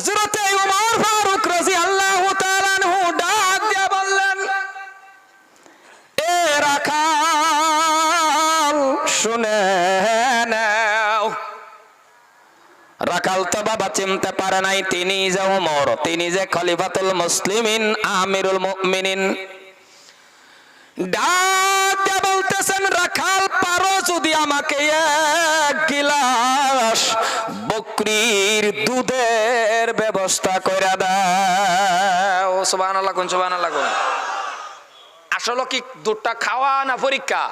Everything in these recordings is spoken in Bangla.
হযরতে ওমর ফারুক তাআলা আনহু ডাক দিয়ে বললেন, এ রাখাল, শুনে রাখাল তো বাবা চিনতে পারে নাই, তিনি যে ওমর তিনি যে খলিফাতুল মুসলিমিন, আমিরুল মুমিনিন। ডাক যদি আমাকে এক গিলাস বকরির দুধের ব্যবস্থা করে দাও। সোবান আল্লাহ কোন সুবাহ আল্লাহ কোন? আসলে কি দুধটা খাওয়া না পরীক্ষা?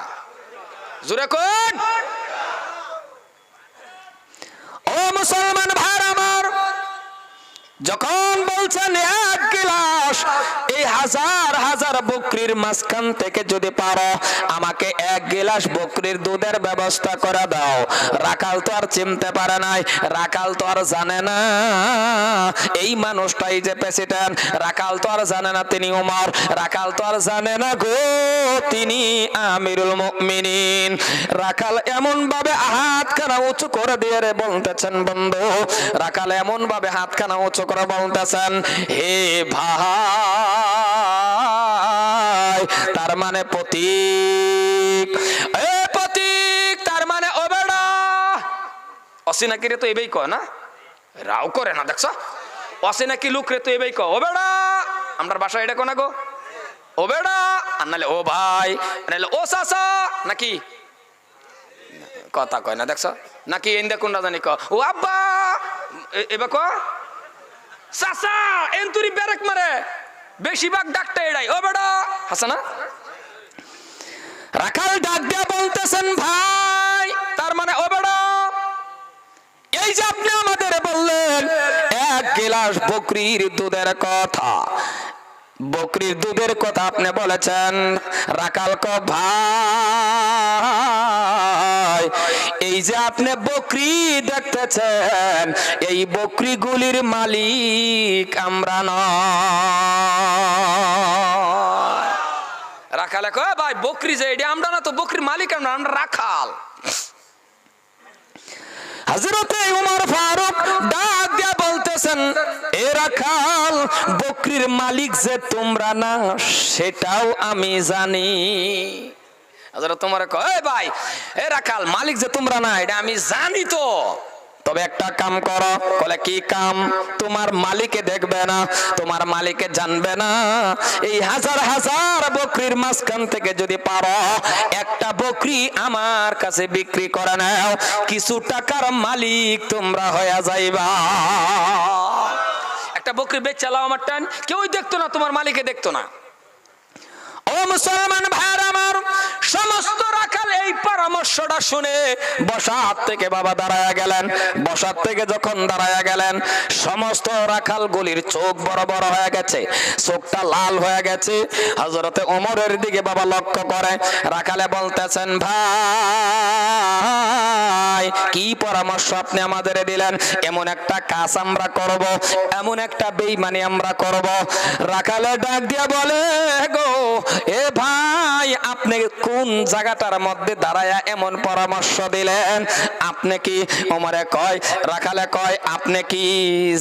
জুরে কোন? ও মুসলমান ভাই আমার যখন বলছেন এক গিলাস, এই হাজার হাজার বকরির মাঝখান থেকে যদি পারো, আমাকে এক গিলাস বকরির দুধের ব্যবস্থা করে দাও। রাখাল তো আর চিনতে পারে নাই, রাখাল তো আর জানে না। এই মানুষটাই যে প্রেসিডেন্ট, রাখাল তো আর জানে না তিনি উমর, রাখাল তো আর জানে না গো তিনি আমিরুল মুমিনিন। রাখাল এমন ভাবে হাতখানা উঁচু করে দিয়ে রে বলতেছেন, বন্ধু, রাখাল এমন ভাবে হাতখানা উঁচু করে বলতেছেন হে ভাই, তার মানে প্রতীক। প্রতীক, তার মানে ও অসিনাকি রে তো এবেই কয় না? রাও করে না, দেখছ? অসিনাকি লুক রে তো এবেই কয়? ও বেড়া আমার এটা কোনা কথা কয় না, দেখছ? নাকি এবার ক? সাসা এন্তুরি বেরেক মারে। বেশিরভাগ ডাকটা এড়াই। ও বেটা, হাসানা? রাখাল ডাক দিয়ে বলতেছেন ভাই, তার মানে ও বেটা, এই যে আপনি আমাদের বললেন, এক গিলাস বকরির দুধের কথা। বকরির দুধের কথা আপনি বলেছেন। রাকাল ক, ভাই, এই যে আপনি বকরি দেখতেছেন, এই বকরিগুলির মালিক আমরা নয়। রাখালে কয়, ভাই, বকরি যে, এটা আমরা না তো বকরির মালিক, আমরা আমরা রাখাল। হজরতে উমর ফারুক ডাক দিয়া বলতেছেন এরা রাখাল, বকরির মালিক যে তোমরা না, সেটাও আমি জানি। তোমার কয় ভাই এরা রাখাল, মালিক যে তোমরা না, এটা আমি জানি তো। তবে একটা কাম করো, বলে, কি কাম? তোমার মালিকে দেখবে না, তোমার মালিকে জানবে না। এই হাজার হাজার বকরির মাঝখান থেকে যদি পারো, একটা বকরি আমার কাছে বিক্রি করে নাও, কিছু টাকার মালিক তোমরা হয়ে যাইবা। একটা বকরি বেচ চালাও আমার টান, কেউই দেখতো না, তোমার মালিকে দেখতো না। ও মুসলমান ভাইয়ার আমার, সমস্ত রাখাল এই পরামর্শটা শুনে বসাত থেকে বাবা দাঁড়ায়া গেলেন। বসাত থেকে যখন দাঁড়ায়া গেলেন, সমস্ত রাখাল গুলির চোখ বড় বড় হয়ে গেছে, চোখটা লাল হয়ে গেছে। হজরতে ওমরের দিকে বাবা লক্ষ্য করে, রাখালে বলতেছেন, ভাই, কি পরামর্শ আপনি আমাদের দিলেন? এমন একটা কাজ আমরা করব, এমন একটা বেইমানি আমরা করব। রাখালে ডাক দিয়া বলে গো এ ভাই, আপনি কোন জায়গাটার মধ্যে দাঁড়ায়া এমন পরামর্শ দিলেন? আপনি কি ওমরে কয়, রাখালে কয়, আপনি কি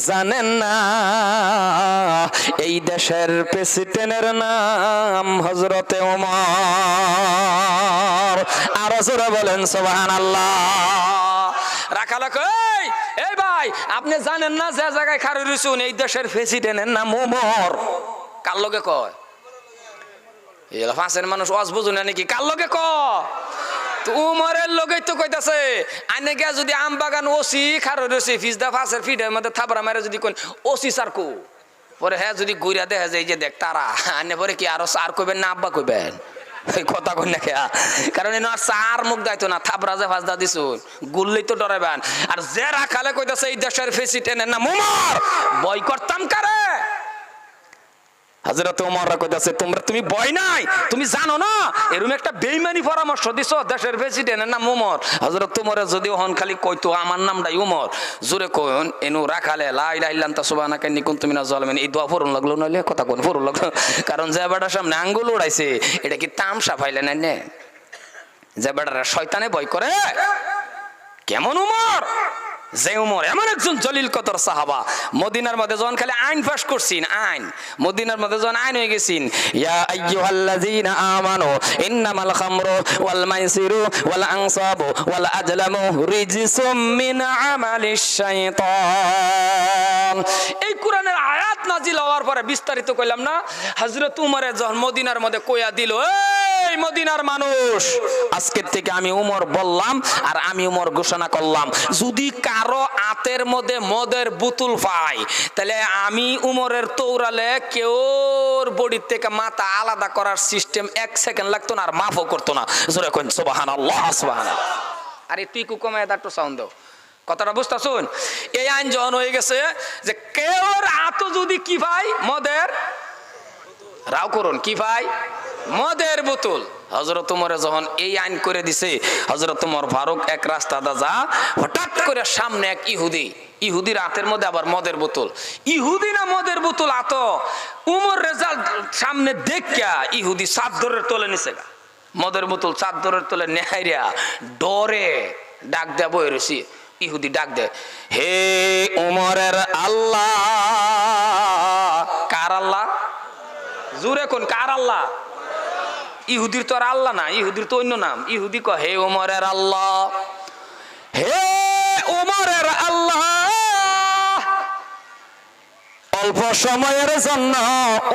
জানেন না? এই দেশের প্রেসিডেন্টের নাম হজরতে ওমর। আর জোরে বলেন সোহান আল্লাহ রাখালে কয়, এই ভাই, আপনি জানেন না যে জায়গায় খারু রইছুন এই দেশের প্রেসিডেন্টের নাম ওমর। কার লগে কয়? এলা ফাঁসের মানুষ অস বুঝুন না নাকি? কার লগে ক? উমরের লগেই তো কইতাছে, আইনে গিয়া যদি আম বাগান ওসি খারো রসি ফিজদা ফাঁসের ফিডের মধ্যে থাবরা মেরে যদি কোন ওসি সার কো? পরে হ্যাঁ যদি গুইরা দেখা যায় যে দেখ তারা, আইনে পরে কি আরও সার কইবেন না আব্বা কইবেন? কথা কই না খেয়া কারণ আর সার মুখ দাইতো না থাবরা যে ফাঁসদা দিছুন, গুললেই তো ডরাইবেন। আর যে রাখালে কইতাছে, এই দেশের প্রেসিডেন্টের নাম উমর বই করতাম কারে? হাজরত ওমররা কইতাছে তোমরা তুমি ভয় নাই? তুমি জানো না? এরকম একটা বেইমানি পরামর্শ দিছো দেশের প্রেসিডেন্টের নাম উমর হজরত তোমার যদি ওহন খালি কইতো, আমার নামটাই উমর জোরে কইন, এনু রাখালে, লা ইলাহা ইল্লা আনতা সুবহানাকা ইন্নী কুনতু মিনাজ জালিমিন। এই দোয়া পড়ুন লাগল, নইলে কথা কোন পড়ুন লাগল। কারণ যে বেটার সামনে আঙ্গুল উড়াইছে, এটা কি তামসা পাইলে না নে? যে শয়তানে ভয় করে। কেমন উমর যে উমর এমন একজন জলিল কতর সাহাবা। মদিনার মধ্যে যখন খালি আইন পাস করছিন, আইন। মদিনার মধ্যে যখন আইন হয়ে গেছিন, ইয়া আইয়ুহাল্লাযীনা আমানু, ইন্নামাল খামরু ওয়াল মাইসিরু ওয়াল আনসাবু ওয়াল আজলামু রিজসুম মিন আমালিশ শাইতান। এই কোরআনের আয়াত নাজিল হওয়ার পরে বিস্তারিত কইলাম না, হযরত উমরের যখন মদিনার মধ্যে কইয়া দিল, এই মদিনার মানুষ। আজকের থেকে আমি উমর বললাম আর আমি উমর ঘোষণা করলাম, যদি কারও আতের মধ্যে মদের বুতুল পাই তাহলে আমি উমরের তৌরালে কেউর বডির থেকে মাথা আলাদা করার সিস্টেম এক সেকেন্ড লাগতো না আর মাফও করতো না। জোরে কোন সুবাহান আল্লাহ সুবাহান আরে তুই কুকমে দাঁটো সাউন্ড দাও কথাটা বুঝতে শুন এই আইন যখন হয়ে গেছে যে কেউর আতো যদি কি ভাই মদের রাও করুন। কি ভাই? মদের বোতল। হজরত যখন এই আইন করে দিছে হজরত উমর ফারুক এক রাস্তা দা যা, হঠাৎ করে সামনে এক ইহুদি ইহুদির হাতের মধ্যে আবার মদের বোতল। ইহুদি না মদের বোতল আত? উমর রেজাল্ট সামনে দেখা ইহুদি সাত চাদরের তোলে নিছে মদের বোতল চাদরের তোলে নেহাইরা ডরে ডাক দেয়া বই রয়েছি ইহুদি ডাক দে হে উমরের আল্লাহ, কার আল্লাহ? জুরে কোন? কার আল্লাহ? ইহুদির তো আর আল্লাহ না, ইহুদির তো অন্য নাম। ইহুদি ক হে ওমরের আল্লাহ, হে ওমরের আল্লাহ, অল্প সময়ের জন্য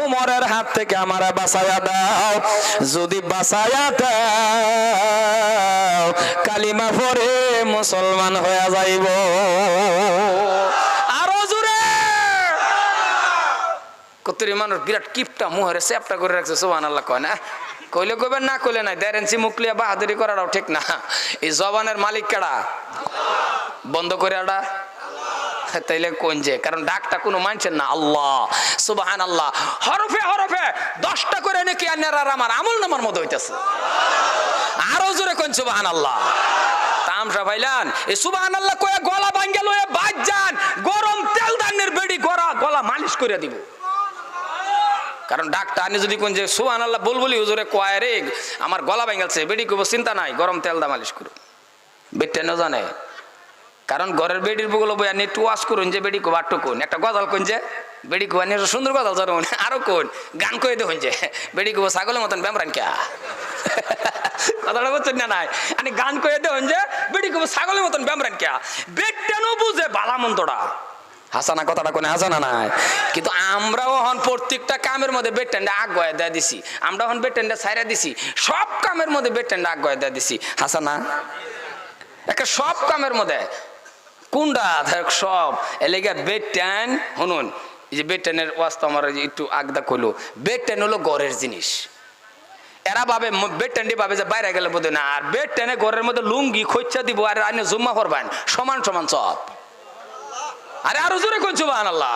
উমরের হাত থেকে আমার বাঁচাইয়া দাও। যদি বাঁচাইয়া দাও, কালিমা পরে মুসলমান হয়ে যাইব আরও জুড়ে কতরি মানুষ বিরাট কিপটা মুহরে চ্যাপটা করে রাখছে সোহান আল্লাহ কয় না? কইলে কইবেন, না কইলে নাই। দেরেন্সি মুখলিয়া বাহাদুরি করাটাও ঠিক না। এই জবানের মালিক কেডা বন্ধ করে আডা। তাইলে কোন যে? কারণ ডাকটা কোনো মানছেন না। আল্লাহ সুবাহান আল্লাহ হরফে হরফে দশটা করে নাকি আন্যার আর আমার আমল নামার মতো হইতেছে। আরও জোরে কোন সুবাহান আল্লাহ তামসা ভাইলান, এই সুবাহান আল্লাহ কয়ে গলা ভাঙ্গে লয়ে বাজ যান গরম তেল দানের বেড়ি গড়া গলা মালিশ করে দিব। কারণ আনি যদি কোন যে সুবাহান আল্লাহ বলবলি হুজুরে কয়, রে, আমার গলা ভাঙ্গালছে বেড়ি কব চিন্তা নাই, গরম তেল দা মালিশ করুন বেটেনও জানে? কারণ ঘরের বেডির বগল বই আনি একটু ওয়াশ করুন যে বেডি কোবা আটটু কোন। একটা গজাল কোন যে, বেডি কোবা নিয়ে সুন্দর গজাল ধরুন আরও কোন, গান কয়ে দেখুন যে, বেডি কোবা ছাগলের মতন ব্যামরান কে কথাটা বলছেন না নাই? আমি গান কয়ে দেখুন যে, বেডি কোবা ছাগলের মতন ব্যামরান কে বেটেনও বুঝে, বালা মন্তটা হাসানা কথাটা কোনে হাসানা নাই? কিন্তু আমরাও হন প্রত্যেকটা কামের মধ্যে বেটেন্ডে আগ গয়ে দেয়া দিছি। আমরা হন বেটেন্ডে ছাইরা দিছি। সব কামের মধ্যে বেটেন্ডে আগ গয়ে দেয়া দিছি। হাসানা? একটা সব কামের মধ্যে। কুন্ডা দেখ সব। এলেগা বেড ট্যান শুনুন, এই যে বেড ট্যানের ওয়াস্তা আমার একটু আগদা কইলো। বেড ট্যান হলো ঘরের জিনিস। এরা ভাবে বেড ট্যান্ডি ভাবে যে বাইরে গেলে বোধ না। আর বেড ট্যানে ঘরের মধ্যে লুঙ্গি খোঁচা দিব আর আইনে জুম্মা করবেন। সমান সমান সব। আরে আরও জোরে কোন সুবাহ আল্লাহ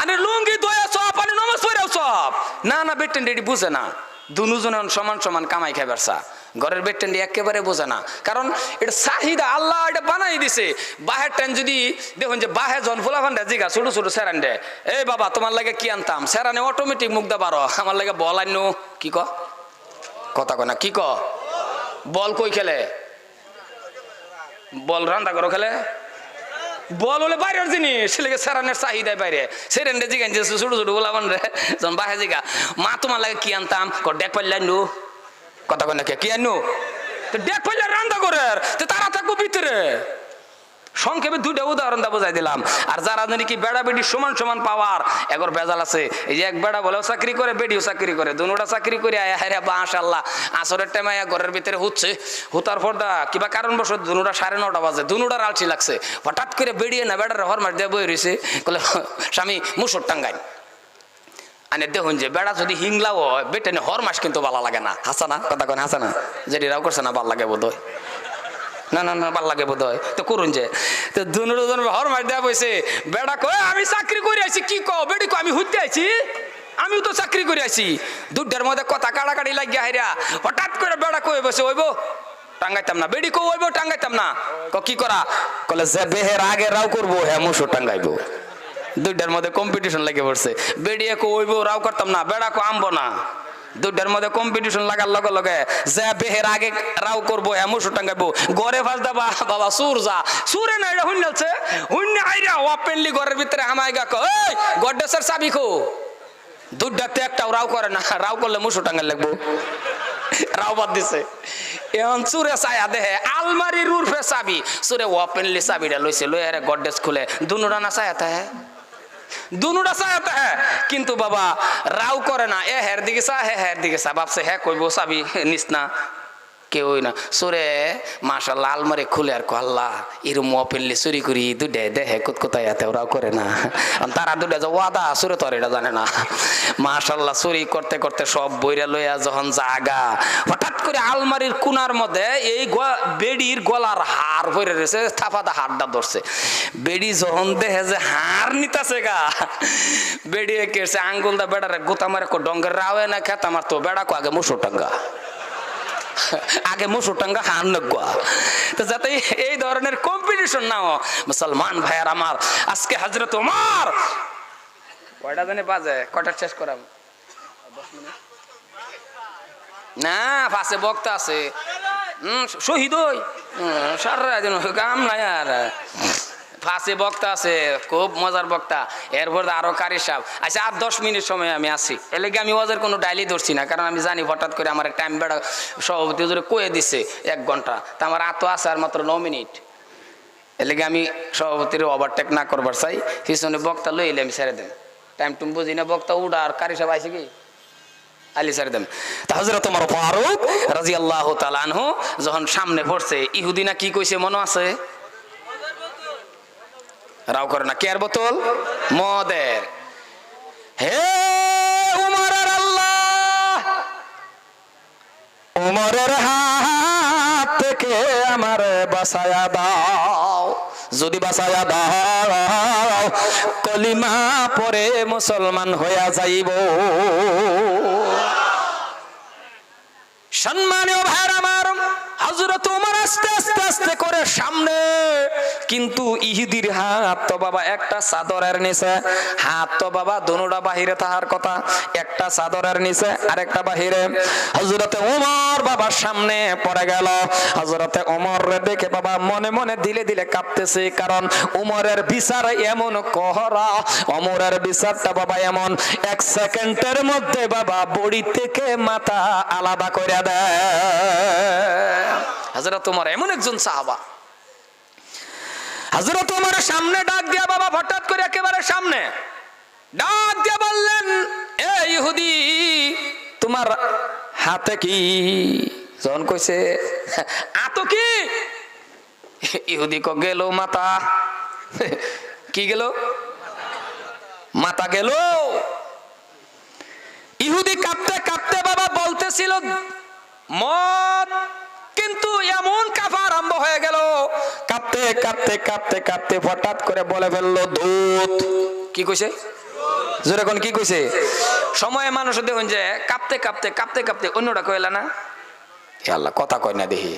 আরে লুঙ্গি দয়া সব, আরে নমাজ পড়েও সব। না না বেড ট্যান্ডি বুঝে না। দুজন সমান সমান কামাই খাইবার চা। ঘরের বেড টেন্ডি একেবারে বোঝে না। কারণ এটা চাহিদা আল্লাহ এটা বানাই দিছে। বাহের টেন যদি দেখুন যে বাহে জন ফুলা ফান্ডা জিগা ছোট ছোট স্যারান্ডে এই বাবা, তোমার লাগে কি আনতাম? স্যারানে অটোমেটিক দা পারো আমার লাগে বল আন্য কি ক? কথা কয় না। কি ক? বল কই খেলে? বল রান্দা করো খেলে। বল হলে বাইরের জিনিস। ছেলেকে সেরানের চাহিদায় বাইরে। সেরেন্ডে জিগান যে ছোট ছোট বলা রে। যখন বাহে জিগা। মা তোমার লাগে কি আনতাম? ডেক পাইলেন নু কথা কন্যা কে? আনু তো ডেক পাইলে রান্দা করে তো তারা থাকব ভিতরে। সংক্ষেপে দুইটা উদাহরণ দা বোঝাই দিলাম। আর যারা জানি কি বেড়া বেডি সমান সমান পাওয়ার, এগর বেজাল আছে। এই যে এক বেড়া বলেও চাকরি করে, বেডিও চাকরি করে দুটা চাকরি করে আয় হায় বা আশাল্লাহ আসরের টাইমে আয়া ঘরের ভিতরে হচ্ছে। হুতার পর্দা, কিবা কারণ বসত দুটা সাড়ে নটা বাজে দুটার আলছি লাগছে। হঠাৎ করে বেড়িয়ে না, বেড়ার হর মার দিয়ে বই রয়েছে বলে স্বামী, মুসুর টাঙ্গাই আনে দেখুন যে, বেড়া যদি হিংলাও হয়, বেটেনে হর মাস কিন্তু ভালো লাগে না। হাসানা? কথা কেন হাসানা? যেটি রাও করছে না ভালো লাগে বোধ হয় না না না, ভালো লাগে বোধ হয় তো করুন যে। তো দুনুরো জন হর মার দেওয়া বসে বেড়া কয়, আমি চাকরি করে আছি কি কো বেড়ি কো আমি হুইতে আছি আমিও তো চাকরি করে আছি দুধের মধ্যে কথা কাড়াকাড়ি লাগিয়া হাইরা, হঠাৎ করে বেড়া কয়ে বসে ওইব, টাঙ্গাইতাম না। বেড়ি কো ওইব, টাঙ্গাইতাম না। ক কি করা? কলে যে বেহের আগে রাও করব হ্যাঁ মুসো টাঙ্গাইবো। দুইটার মধ্যে কম্পিটিশন লেগে পড়ছে। বেড়িয়ে কো ওইব, রাও করতাম না, বেড়া কো আমবো না। দুটার মধ্যে কম্পিটিশন লাগার লগে লগে যে বেহের আগে রাও করব মুসু টাঙ্গাইবো গড়ে ফাঁস দাবা বাবা, সুর যা। সুরে না, এটা হুন্নালছে হুন্নে আইরা ওপেনলি ঘরের ভিতরে হামাই গা কই গড্ডেসের চাবি খো দুটাতে একটাও রাও করে না, রাও করলে মুসু টাঙ্গাই লাগবো। রাও বাদ দিছে। এখন চুরে চায়া দেহে, আলমারির উর্ফে চাবি। চুরে ওপেনলি চাবিটা লইছে লই আরে গড্ডেস খুলে দুনুরা না চায়া তাহে দুনুটা চায়াতে হ্যাঁ কিন্তু বাবা রাও করে না এ হের দিকে চা হে হের দিকে চা ভাবছে হ্যাঁ কইবো চাবি নিস না কেউই না। সুরে মাশাল্লাহ আলমারি খুলে আর কল্লা এরম ওপেনলি চুরি করি দুডে দেহে কোথায় এতে ওরাও করে না। তারা দুডে যে ওয়াদা, সুরে তোর এটা জানে না। মাশাল্লাহ চুরি করতে করতে সব বইরা লইয়া যখন জাগা, হঠাৎ করে আলমারির কুনার মধ্যে এই বেডির গলার হার ভরে রয়েছে থাপাদা হারটা ধরছে। বেডি যখন দেহে যে হার নিতাছে গা, বেডি কেছে আঙ্গুল দা বেড়ারে গোতা মারে কো ডঙ্গের রাওয়ে না খেত আমার তো বেড়া কো আগে মুসুর টাঙ্গা আগে মুসুর টাঙ্গা হান নগুয়া তো যাতে এই ধরনের কম্পিটিশন নাও মুসলমান ভাইয়ার আমার, আজকে হাজরত ওমর। কয়টা জানে বাজে কয়টা শেষ করাম? না পাশে বক্তা আছে। শহীদ ওই সার গাম নাই আর। ফাঁসে বক্তা আছে, খুব মজার বক্তা। এরপর আরও কারি সাহ আচ্ছা আর দশ মিনিট সময় আমি আসি এর আমি ওয়াজের কোনো ডাইলি ধরছি না, কারণ আমি জানি হঠাৎ করে আমার টাইম বেড়া সভাপতি জোরে কয়ে দিছে এক ঘণ্টা। তা আমার আতো আছে আর মাত্র ন মিনিট। এর আমি সভাপতির ওভারটেক না করবার চাই। পিছনে বক্তা লই এলে আমি ছেড়ে দেন টাইম টুম বুঝি না, বক্তা উড়া আর কারি সাহেব আইসে কি? আলী ছেড়ে দেন তা তোমার ফারুক রাজি আল্লাহ তালানহু যখন সামনে পড়ছে ইহুদিনা কি কইছে মনে আছে? রাও করে না কেয়ার বোতল? মদের। হে উমরের আল্লাহ, উমরের হাত থেকে আমার বাসায়া দাও। যদি বাসায়া দাও, কলিমা পরে মুসলমান হইয়া যাইব। সম্মানীয় ভাইয়ের আমার হজরত উমর আস্তে আস্তে আস্তে করে সামনে কিন্তু ইহুদির হাত তো বাবা একটা চাদরের নিচে, হাত তো বাবা দনুটা বাহিরে তাহার কথা, একটা চাদরের নিচে আরেকটা বাহিরে। হজরতে উমর বাবার সামনে পড়ে গেল। হজরতে উমর দেখে বাবা মনে মনে দিলে দিলে কাঁপতেছে, কারণ উমরের বিচার এমন কহরা অমরের বিচারটা বাবা এমন। এক সেকেন্ডের মধ্যে বাবা বড়ি থেকে মাথা আলাদা করে দেয়। হাজরা তোমার এমন একজন সাহাবা হাজরা তোমার সামনে ডাক দিয়া বাবা হঠাৎ করে একেবারে সামনে ডাক দিয়া বললেন, এ ইহুদি, তোমার হাতে কি? যখন কইছে আতো কি? ইহুদি ক, গেল মাতা। কি গেল? মাতা গেল। ইহুদি কাঁপতে কাঁপতে বাবা বলতেছিল মত কিন্তু এমন কাফা আরম্ভ হয়ে গেল। কাঁপতে কাঁপতে কাঁপতে কাঁপতে হঠাৎ করে বলে ফেলল দূত কি কইছে? জোরে কোন কি কইছে? সময়ে মানুষ দেখুন যে কাঁপতে কাঁপতে কাঁপতে কাঁপতে অন্যটা কইলা না? আল্লাহ, কথা কয় না দেখি।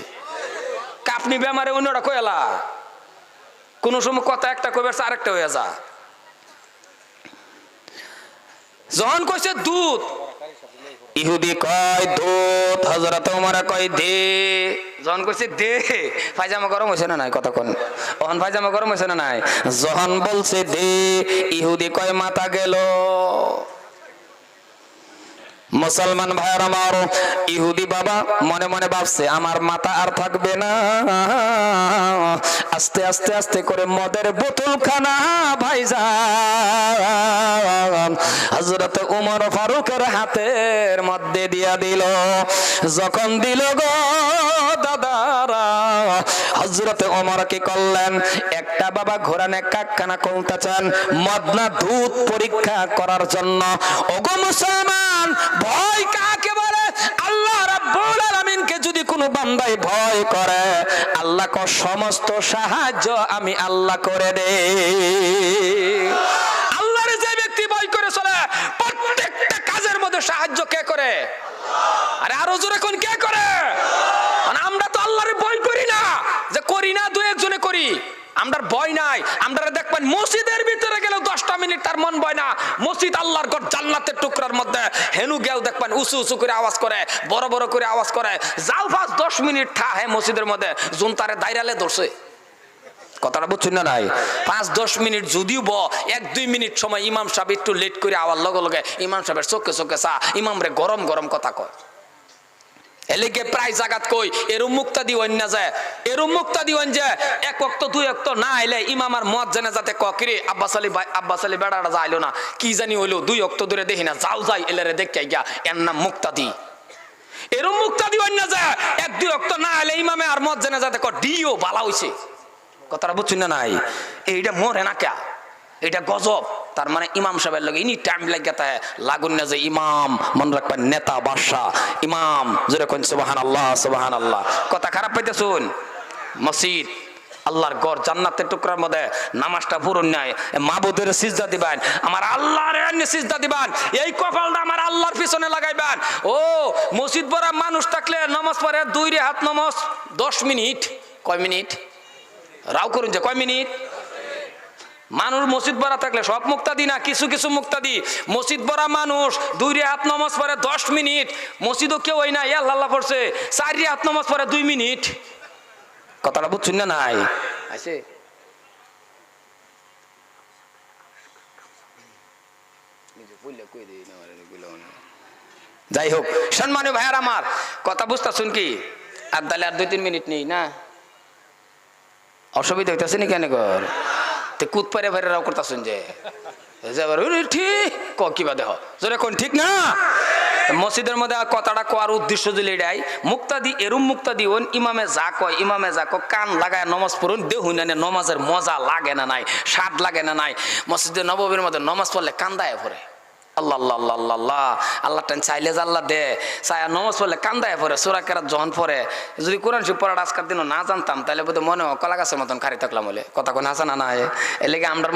কাপনি বেমারে অন্যটা কইলা কোন সময় কথা একটা কইবার আরেকটা হয়ে যা। যখন কইছে দুধ ইহুদি কয় দোত হজরত উমারা কয়, দে। যখন করছে দে, পায়জামা গরম হইছে না নাই কতক্ষণ? অহন পায়জামা গরম হইছে না নাই? যখন বলছে দে, ইহুদি কয় মাথা গেল। মুসলমান ভাইয়ের আমার ইহুদি বাবা মনে মনে ভাবছে, আমার মাথা আর থাকবে না। আস্তে আস্তে আস্তে করে মদের বোতল খানা ভাই হজরত উমর ফারুকের হাতের মধ্যে দিয়া দিল। যখন দিল গো দাদারা হজরত ওমর করলেন। একটা বাবা ঘোরানে কাকখানা চান মদনা দুধ পরীক্ষা করার জন্য। ওগো মুসলমান, ভয় কাকে বলে? আল্লাহ রাব্বুল আলামিনকে যদি কোনো বান্দাই ভয় করে আল্লাহ ক সমস্ত সাহায্য আমি আল্লাহ করে দে আল্লাহর যে ব্যক্তি ভয় করে চলে, প্রত্যেকটা কাজের মধ্যে সাহায্য কে করে? আরে আরও জোরে কোন কে করে মানে আমরা তো আল্লাহর ভয় করি না যে করি না দু একজনে করি আমরা ভয় নাই আমরা দেখবেন মসজিদের ভিতরে গেলেও দশটা মিনিট তার মন বয় না। মসজিদ আল্লাহর ঘর জান্নাতের টুকরার মধ্যে। হেনু গেও দেখবেন, উঁচু উঁচু করে আওয়াজ করে, বড় বড় করে আওয়াজ করে। যাও পাঁচ দশ মিনিট থা হ্যাঁ মসজিদের মধ্যে। জুনতারে দাইরালে ধরছে। কথাটা বুঝছেন না নাই? পাঁচ, দশ মিনিট যদিও ব, এক, দুই মিনিট সময় ইমাম সাহেব একটু লেট করে আওয়ার লগে লগে ইমাম সাহেবের চোখে চোখে চা ইমাম রে গরম গরম কথা কয়। এলিকে প্রায় জাগাত কই? এরম মুক্তা দিওয়ান না যায়। এরম মুক্তা দিওয়ান যে এক অক্ত, দুই অক্ত না এলে ইমামার মত জানে যাতে ককিরে আব্বাস আলী ভাই, আব্বাস আলী বেড়াটা যাইলো না। কি জানি হইল, দুই অক্ত ধরে দেখি না। যাও যাই এলে রে দেখে গিয়া এর নাম মুক্তা দি। এরম মুক্তা দিওয়ান না যায়। এক, দুই অক্ত না এলে ইমামে আর মত জানে যাতে ক ডিও বালা হইছে। কথাটা বুঝছেন না নাই? এইটা মরে না কে এটা গজব। তার মানে ইমাম সাহেবের লগে ইনি টাইম লাগে তাই লাগুন না যে ইমাম, মনে রাখবেন নেতা, বাদশাহ, ইমাম। যেটা কোন সুবাহান আল্লাহ সুবাহান আল্লাহ কথা খারাপ পাইতে শুন মসজিদ, আল্লাহর গড় জান্নাতের টুকরার মধ্যে নামাজটা পূরণ নাই। মাবুদের সিজদা দিবেন। আমার আল্লাহর সিজদা দিবেন। এই কপালটা আমার আল্লাহর পিছনে লাগাইবেন। ও, মসজিদ ভরা মানুষ থাকলে নামাজ পড়ে দুই রে হাত নামাজ দশ মিনিট। কয় মিনিট? রাও করুন যে কয় মিনিট? মানুষ মসজিদ ভরা থাকলে সব মুক্তাদি না? কিছু কিছু মুক্তাদি। মসজিদ ভরা মানুষ দুই রে হাত নমাজ পড়ে দশ মিনিট। মসজিদও কেউ ওই না আল্লাহ পড়ছে চার রে হাত নমাজ পড়ে দুই মিনিট। কথাটা বুঝছেন না নাই? আছে। যাই হোক সম্মানীয় ভাইয়ার আমার কথা বুঝতেছুন কি? আর তাহলে আর দুই তিন মিনিট নেই না? অসুবিধা হইতেছে নি কেন কর তে কুত পারে ভাইরে রাও করতাছুন যে। ঠিক ক কিবা দেহ। জোরে কোন ঠিক না? মসজিদের মধ্যে কথাটা কোয়ার উদ্দেশ্য যদি এটাই মুক্তাদি, এরুম মুক্তাদি ওন ইমামে যা কয়, ইমামে যা কয়, কান লাগায় নমাজ পড়ুন দেহুন না নমাজের মজা লাগে না নাই, স্বাদ লাগে না নাই। মসজিদে নববীর মধ্যে নমাজ পড়লে কান্দায় পড়ে আল্লাহ আল্লাহ টান আল্লাহ দে। পড়লে কান্দায় পরে যদি দিনও না জানতাম মনে মতন খারি বলে। কথা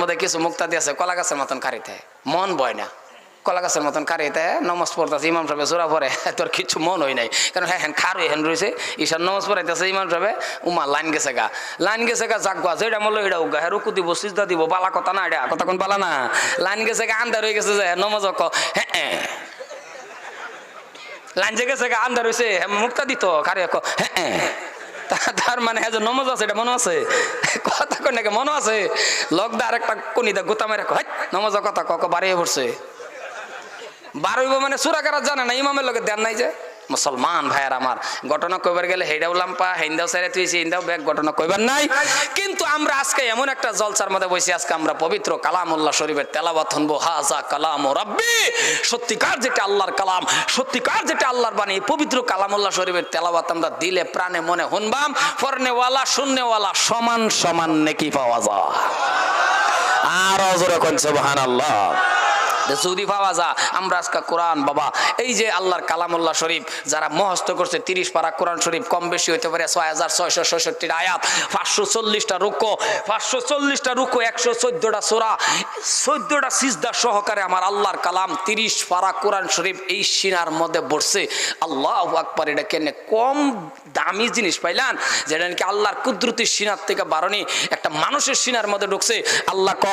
মধ্যে কিছু মুক্তা দিয়েছে কলা গাছের মতন খারিতে মন বয় না। কলা গাছের মতন খারিতে নমাজ পড়তেছে, ইমাম সাহেব সুরা পড়ে তোর কিছু মন হয় নাই। কারণ হ্যাঁ হ্যাঁ খারু হেন রয়েছে, ঈশান নমাজ পড়াইতেছে, ইমাম সাহেব, উমা, লাইন গেছে গা। লাইন গেছে গা, যাক গা, যেটা মূল্য এটা উগা হ্যাঁ রুকু দিব, সিজদা দিব, বালা কথা না এটা, কথা কোন বালা না। লাইন গেছে গা আন্দার হয়ে গেছে যে নমাজ ক হ্যাঁ হ্যাঁ। লাইন যে গেছে গা আন্দার হয়েছে হ্যাঁ মুক্তা দিত, কারে ক হ্যাঁ হ্যাঁ। তার মানে হ্যাঁ যে নমাজ আছে, এটা মনে আছে? কথা কই নাকি মনে আছে? লগদা আর একটা কোনিদা গোতা মেরে কয় নমাজ কথা কক বাড়িয়ে পড়ছে। বারইব মানে সুরাকারা জানে না, ইমামের লোকে দেন নাই যে। মুসলমান ভাইয়ার আমার, ঘটনা কইবার গেলে হেডাও লাম্পা হেন্দাও সাইরে তুই হিন্দাও ব্যাগ, ঘটনা কইবার নাই। কিন্তু আমরা আজকে এমন একটা জলসার মধ্যে বসে আজকে আমরা পবিত্র কালামুল্লাহ শরীফের তেলাবাত হনবো হাজা কালাম ও রব্বি। সত্যিকার যেটা আল্লাহর কালাম, সত্যিকার যেটা আল্লাহর বাণী, পবিত্র কালামুল্লাহ শরীফের তেলাবাত আমরা দিলে প্রাণে মনে হুনবাম ফরনেওয়ালা, শূন্যওয়ালা, সমান সমান নেকি পাওয়া যায়। আর অজরে কোন সুবহানাল্লাহ। যদি পাওয়া যা আমরা আজকে কোরআন বাবা। এই যে আল্লাহর কালামুল্লাহ শরীফ, যারা মহস্ত করছে তিরিশ পারা কোরআন শরীফ, কম বেশি হইতে পারে ছয় হাজার ছয়শো ছয়ষট্টির আয়াত, পাঁচশো চল্লিশটা রুকো, পাঁচশো চল্লিশটা রুকো, একশো চোদ্দটা সোরা, চোদ্দটা সিজদা সহকারে আমার আল্লাহর কালাম তিরিশ পারা কোরআন শরীফ এই সিনার মধ্যে বসছে। আল্লাহ আকবার, এটা কেনে কম দামি জিনিস পাইলাম যেটা নাকি আল্লাহর কুদরতি সিনার থেকে বারণী, একটা মানুষের সিনার মধ্যে ঢুকছে। আল্লাহ ক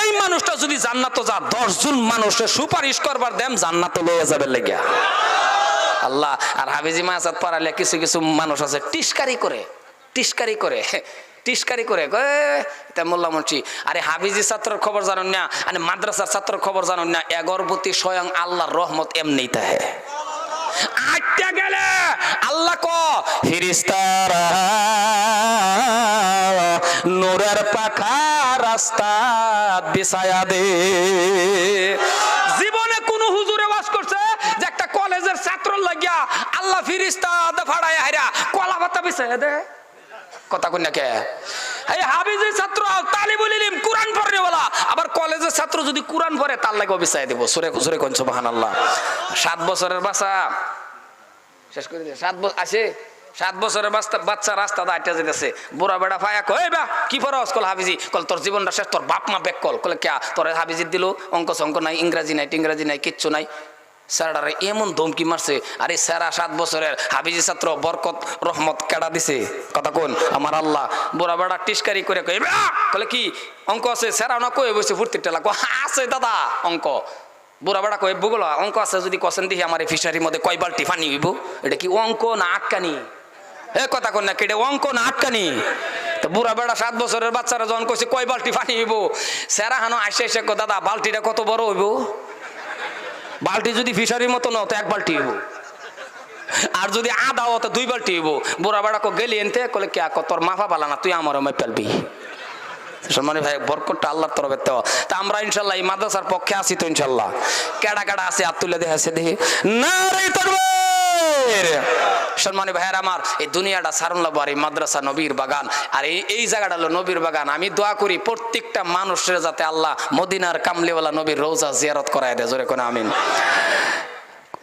এই মানুষটা যদি জান্নাত যা দশজন মানুষের সুপারিশ করবার দেন জান্নাত লয়ে যাবে লেগে আল্লাহ, আর হাবিজি মাসাদ পারালে কিছু কিছু মানুষ আছে টিস্কারি করে টিস্কারি করে টিস্কারি করে এটা মোল্লা মন্ত্রী আরে হাবিজি ছাত্রের খবর জানুন না, আরে মাদ্রাসার ছাত্রের খবর জানুন না এগরবতী স্বয়ং আল্লাহর রহমত এমনি তাহে আটটা গেলে আল্লাহ ক ফিরিস্তারা নূরের পাখা রাস্তা বিছায়া দে। জীবনে কোন হুজুরে বাস করছে যে একটা কলেজের ছাত্র লাগিয়া আল্লাহ ফিরিস্তা ফাড়ায় হাইরা কলা পাতা বিছায়া দে। কথা না কে? এই হাবিজের ছাত্র তালিবুল ইলম, কোরআন পড়নেওয়ালা। আবার কলেজের ছাত্র যদি কোরআন পড়ে, তার লাগে বিছায় দেব। সুরে সুরে কোন সুবহানাল্লাহ। সাত বছরের বাচ্চা। শেষ করে দিয়ে সাত বছর আছে সাত বছরের বাচ্চা বাচ্চা রাস্তা দাঁড়িয়ে যেতেছে বুড়া বেড়া ফায়া কই বা, কি ফরস কল হাবিজি কল, তোর জীবনটা শেষ, তোর বাপ মা বেক কল। কলে, কে তোর হাবিজি দিল। অঙ্ক শঙ্ক নাই, ইংরাজি নাই, টিংরাজি নাই, কিচ্ছু নাই। স্যারারে এমন ধমকি মারছে আরে স্যারা সাত বছরের হাবিজি ছাত্র বরকত রহমত কেডা দিছে? কথা কোন আমার আল্লাহ বুড়া বেড়া টিসকারি করে কই! বলে কি অঙ্ক আছে? স্যারা না কই বসে ফুর্তির টেলা কো আছে দাদা অঙ্ক। বুড়া বেড়া কই বুগল অঙ্ক আছে যদি কসেন দেখি আমার এই ফিশারির মধ্যে কয় বালটি পানি হইব? এটা কি অঙ্ক না আটকানি? এ কথা কোন না কেটে অঙ্ক না আটকানি? তো বুড়া বেড়া সাত বছরের বাচ্চারা যখন কইছে কয় বালটি পানি হইব? স্যারা হানো আইসে কো, দাদা বালতিটা কত বড় হইব? বালতি যদি ফিশারির মতো নাও তো এক বালতি হইব। আর যদি আদা হতো দুই বালতি হইব। বুড়া বেড়া কো গেলি এনতে কলে কে তোর মাফা পালা না, তুই আমার মে পেলবি সম্মানী ভাই বরকটটা আল্লাহর তরফে তো তা আমরা ইনশাল্লাহ এই মাদ্রাসার পক্ষে আসি তো ইনশাল্লাহ। কেডা কেডা আছে আর তুলে দেহে আছে দেখি। না রে সম্মানী ভাইয়ের আমার, এই দুনিয়াটা আর মাদ্রাসা, নবীর বাগান। আর এই এই জায়গাটা হলো নবীর বাগান। আমি দোয়া করি প্রত্যেকটা মানুষের যাতে আল্লাহ মদিনার কামলিওয়ালা নবীর রোজা জিয়ারত করায় দেয়। জোরে আমিন।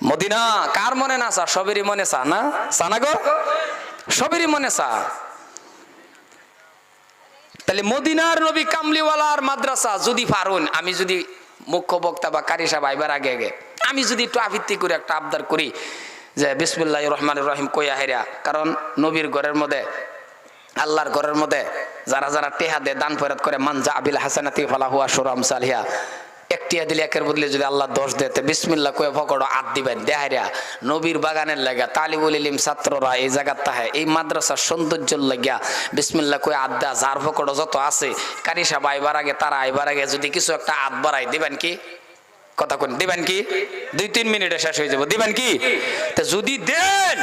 মদিনা কার মনে না সবেরই মনে না? চা না গো? সবেরই মনে তাহলে মদিনার নবী কামলিওয়ালার মাদ্রাসা যদি পারুন, আমি যদি মুখ্য বক্তা বা কারিসা ভাইবার আগে আগে, আমি যদি একটু আবৃত্তি করে একটা আবদার করি যে বিসমুল্লাহ রহমান রহিম কইয়া হেরা কারণ নবীর ঘরের মধ্যে, আল্লাহর ঘরের মধ্যে যারা যারা টেহা দে দান ফেরত করে মানজা আবিল হাসানাতি ফালা হুয়া সুরাম সালিহা একটিয়া দিলে একের বদলে যদি আল্লাহ দোষ দেতে বিসমিল্লা কয়ে ফকড় আদ দিবেন। দেহারিয়া নবীর বাগানের লাগা, তালিবুল ইলিম ছাত্ররা এই জায়গার তাহে, এই মাদ্রাসার সৌন্দর্যের লাগিয়া বিসমিল্লা কয়ে আড্ডা যার ফকড় যত আছে কারিসা আইবার আগে, তারা আইবার আগে যদি কিছু একটা আদ বাড়াই দিবেন কি? কথা কোন দিবেন কি? দুই তিন মিনিটে শেষ হয়ে যাব। দিবেন কি? তা যদি দেন,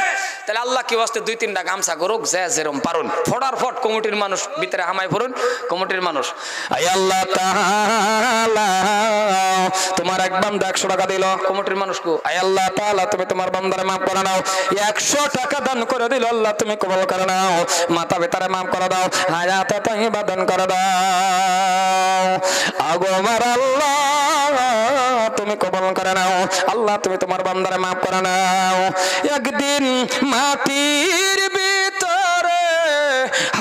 তাহলে আল্লাহ কি বাস্তে দুই তিনটা গামছা করুক যে যেরম পারুন। ফটার ফট কমিটির মানুষ ভিতরে হামাই পড়ুন কমিটির মানুষ। আল্লাহ তোমার এক বান্দা একশো টাকা দিল। কমিটির মানুষ কো আই আল্লাহ তাআলা, তুমি তোমার বান্দারে মাফ করে নাও। একশো টাকা দান করে দিল আল্লাহ, তুমি কবল করে নাও। মাথা ভিতরে মাফ করে দাও, হায়াত তাইবা দান করে দাও। আগো আমার আল্লাহ তুমি কবল করে নাও। আল্লাহ তুমি তোমার বান্দারে মাফ করে নাও। একদিন মাটির ভিতরে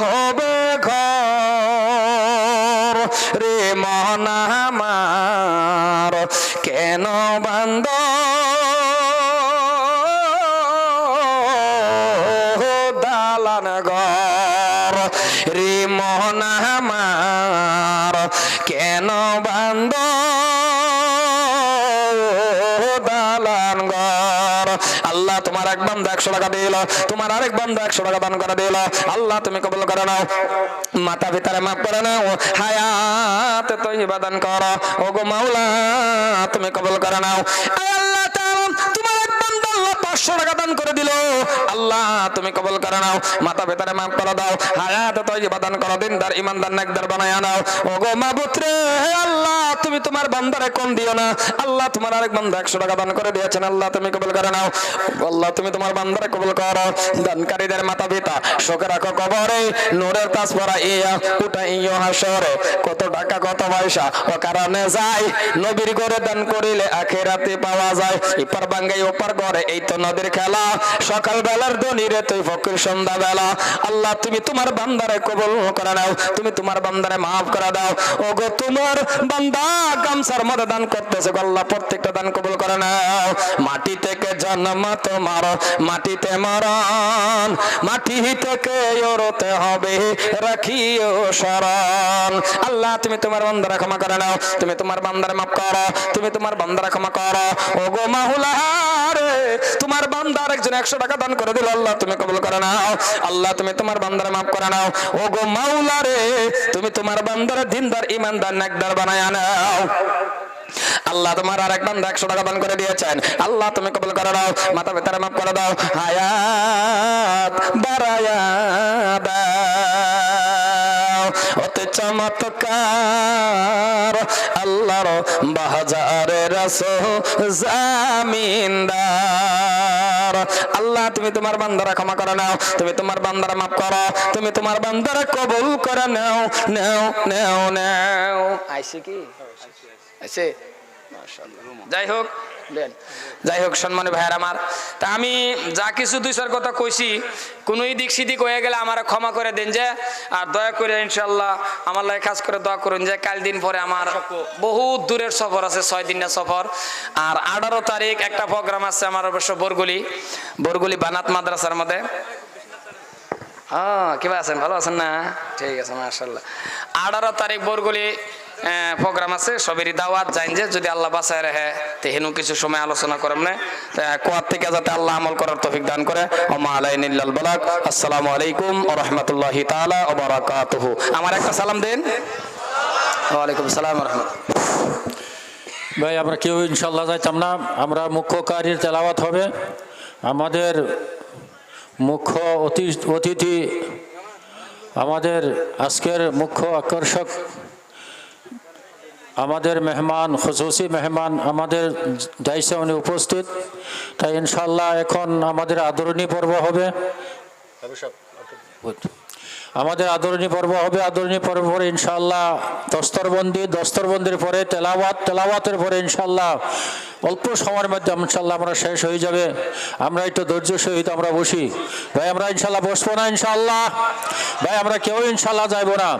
হবে ঘর রে মহনা আমার। কেন বান্দ? দালান ঘর রে মহনা একশো টাকা তোমার আরেক বন্ধু একশো টাকা দান করে দিল আল্লাহ, তুমি কবল করে নাও। মাতা পিতারে মাফ করে নাও। হায়াত তৈবা দান করো। ও গো মাওলা, তুমি কবল করে নাও। আল্লাহ পাঁচশো টাকা দান করে দিল। আল্লাহ, তুমি কবল করে নাও। মাথা পিতারে মাফ করে দাও। হায়াত তৈবা দান করো, দিনদার ইমানদার নেকদার বানায় নাও। ও গো মাবুত্রে হে আল্লাহ, তুমি তোমার বান্দারে কম দিও না। আল্লাহ, তোমার আরেক বান্দা একশো টাকা দান করে দিয়েছেন। আল্লাহ, তুমি কবল করে নাও। আল্লাহ, তুমি তোমার বান্দারে কবল করো। দানকারীদের মাতা পিতা, শোকে রাখো কবরে। নূরের তাজ পরা ইয়া উঠা ইয়া হাসরে। কত টাকা, কত পয়সা, ও কারণে যায়। নবীর করে দান করিলে আখেরাতে পাওয়া যায়। ইপার বাঙ্গাই ওপার করে এই তো নদীর খেলা। সকাল বেলার দনিরে তুই ফকির সন্ধ্যা বেলা আল্লাহ, তুমি তোমার বান্দারে কবল করে নাও। তুমি তোমার বান্দারে মাফ করে দাও। ও গো তোমার বান্দা গামছার মধ্যে দান করতেছে আল্লাহ, প্রত্যেকটা দান কবুল করে নাও। মাটি থেকে জন্ম তোমার, মাটিতে মরণ। মাটি থেকে ওরতে হবে, রাখিও শরণ আল্লাহ, তুমি তোমার বান্দারে ক্ষমা করে নাও। তুমি তোমার বান্দারে মাফ করো। তুমি তোমার বান্দারে ক্ষমা করো। ও গো মাহুলা রে তোমার বান্দার একজন একশো টাকা দান করে দিল। আল্লাহ, তুমি কবল করে নাও। আল্লাহ, তুমি তোমার বান্দারে মাফ করে নাও। ও গো মাওলা রে তুমি তোমার বান্দারে দিনদার ইমানদার নেকদার বানায় নাও। আল্লাহ, তোমার আর এক বান্দা একশো টাকা দান করে দিয়েছেন। আল্লাহ, তুমি কবল করে দাও মাথা ভেতরে মাফ করে দাও। হায়াত অতি চমৎকার। আল্লাহর বাহাজারে রস জামিনদার। আল্লাহ, তুমি তোমার বান্দারা ক্ষমা করে নাও, তুমি তোমার বান্দারা মাফ করো, তুমি তোমার বান্দারা কবুল করে নাও নাও নাও নাও। আইছে কি? আইসে। যাই হোক যাই হোক সম্মানী ভাইয়ার আমার। তা আমি যা কিছু দুই চার কথা কইছি কোন দিক সিদিক হয়ে গেলে আমার ক্ষমা করে দেন যে, আর দয়া করে ইনশাল্লাহ আমার লাগে কাজ করে দোয়া করুন যে, কাল দিন পরে আমার বহুত দূরের সফর আছে, ছয় দিনের সফর। আর আঠারো তারিখ একটা প্রোগ্রাম আছে আমার অবশ্য বরগুলি বরগুলি বানাত মাদ্রাসার মধ্যে। হ্যাঁ কিবা আছেন? ভালো আছেন না? ঠিক আছে মার্শাল্লাহ আঠারো তারিখ বরগুলি প্রোগ্রাম আছে সবেরই দাওয়াত যাইন যে যদি আল্লাহ বাসায় রাখে তে হেনু কিছু সময় আলোচনা করম না। কোয়ার থেকে যাতে আল্লাহ আমল করার তৌফিক দান করে। ওমা আলাইনিল্লাল বালাক। আসসালামু আলাইকুম ওয়া রাহমাতুল্লাহি তাআলা ওয়া বারাকাতুহু। আমার একটা সালাম দেন। ওয়ালাইকুম ওয়া রাহমাতুল্লাহ। ভাই আমরা কেউ ইনশাল্লাহ যাইতাম না। আমরা মুখ্য কারির তেলাওয়াত হবে। আমাদের মুখ্য অতি- অতিথি আমাদের আজকের মুখ্য আকর্ষক আমাদের মেহমান খুশুসি মেহমান আমাদের যাইছে উনি উপস্থিত। তাই ইনশাল্লাহ এখন আমাদের আদরণী পর্ব হবে। আমাদের আদরণী পর্ব হবে আদরণী পর্ব পরে ইনশাল্লাহ দস্তরবন্দি, দস্তরবন্দির পরে তেলাওয়াত, তেলাওয়াতের পরে ইনশাল্লাহ অল্প সময়ের মধ্যে ইনশাল্লাহ আমরা শেষ হয়ে যাবে। আমরা একটু ধৈর্য সহিত আমরা বসি। ভাই, আমরা ইনশাল্লাহ বসবো না ইনশাল্লাহ ভাই, আমরা কেউ ইনশাল্লাহ যাইবো না।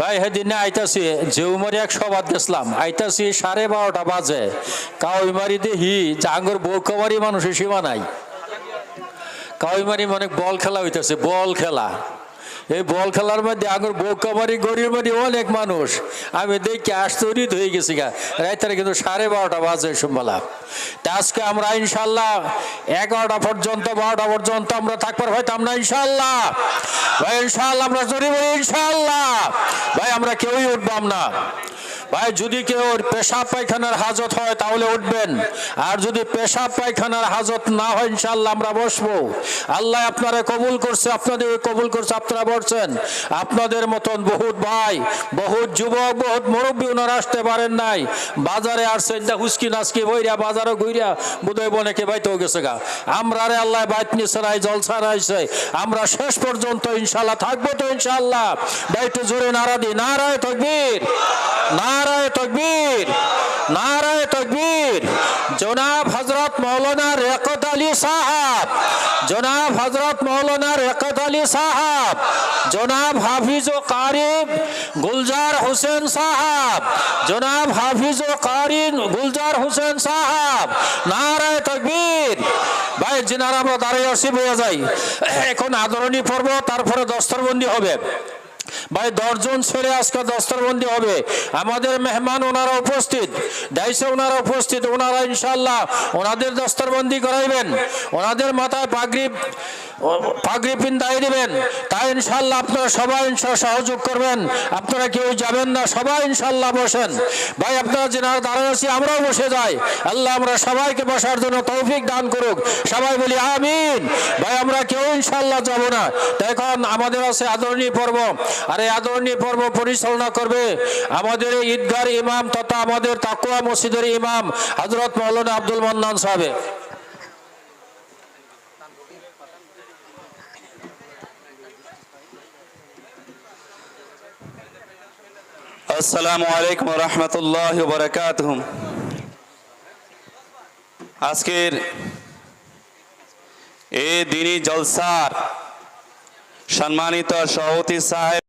ভাই, সেদিনে আইতাছি জেউমারি এক সবাদ গেছিলাম আইতাছি সাড়ে বারোটা বাজে। কাউইমারি দেখি, জাঙ্গর বৌকমারি মানুষের সীমা নাই। কাউইমারি মানে বল খেলা হইতেছে, বল খেলা। এই বল খেলার মধ্যে আগর বৌকামারি গরিব মারি অনেক মানুষ। আমি দেখি আশ্চর্যিত হয়ে গেছি গা। রাইতারে কিন্তু সাড়ে বারোটা বাজে সোমবেলা। তা আজকে আমরা ইনশাল্লাহ এগারোটা পর্যন্ত, বারোটা পর্যন্ত আমরা থাকবার হয়তো আমরা ইনশাল্লাহ ভাই ইনশাল্লাহ আমরা জরিব ইনশাল্লাহ ভাই, আমরা কেউই উঠবাম না। ভাই, যদি কেউ পেশাব পায়খানার হাজত হয়, তাহলে উঠবেন। আর যদি পেশাব পায়খানার হাজত না হয় ইনশাল্লাহ আমরা বসবো। আল্লাহ আপনারা কবুল করছে, আপনাদের কবুল করছে, আপনারা বসছেন। আপনাদের মতন বহুত ভাই, বহুত যুবক, বহুত মুরব্বী ওনারা আসতে পারেন নাই। বাজারে আসছেন দা হুসকি নাচকি বইরা, বাজারও ঘুরিয়া বুধই বনেকে বাইতেও গেছে গা। আমরা রে আল্লাহ বাইত নিসরাই জলসা রাইছে আমরা শেষ পর্যন্ত ইনশাল্লাহ থাকব তো ইনশাল্লাহ বাইটু জোরে নারা দি, নারায় তকবীর। নারায় তকবীর নারায় তকবীর। জনাব হজরত মৌলানা রেকত আলী সাহাব, জনাব হজরত মৌলানা রেকত আলী সাহাব, জনাব হাফিজ ও কারিম গুলজার হোসেন সাহাব, জনাব হাফিজ ও কারিম গুলজার হোসেন সাহাব, নারায় তকবীর। ভাই, যিনারা আমরা দাঁড়িয়ে আসি বোঝা যায়। এখন আদরণী পর্ব, তারপরে দস্তরবন্দি হবে। ভাই, দশজন ছেলে আজকে দস্তরবন্দি হবে। আমাদের মেহমান ওনারা উপস্থিত। দায়সে ওনারা উপস্থিত। ওনারা ইনশাল্লাহ ওনাদের দস্তরবন্দি করাইবেন। ওনাদের মাথায় পাগড়ি পাগড়ি পিন্দাই দিবেন। তাই ইনশাল্লাহ আপনারা সবাই ইনশাল্লাহ সহযোগ করবেন। আপনারা কেউ যাবেন না, সবাই ইনশাল্লাহ বসেন। ভাই, আপনারা যেনারা দাঁড়িয়ে আছি আমরাও বসে যাই। আল্লাহ আমরা সবাইকে বসার জন্য তৌফিক দান করুক। সবাই বলি, আমিন। ভাই, আমরা কেউ ইনশাল্লাহ যাব না। এখন আমাদের আছে আদরণীয় পর্ব। আর এই আদরণীয় পর্ব পরিচালনা করবে আমাদের ঈদগার ইমাম তথা আমাদের তাকুয়া মসজিদের ইমাম হজরত মৌলানা আব্দুল মান্নান সাহেব। আসসালামু আলাইকুম রহমতুল্লাহ বরকাত আজকের এ দিনী জলসার সম্মানিত সভাপতি সাহেব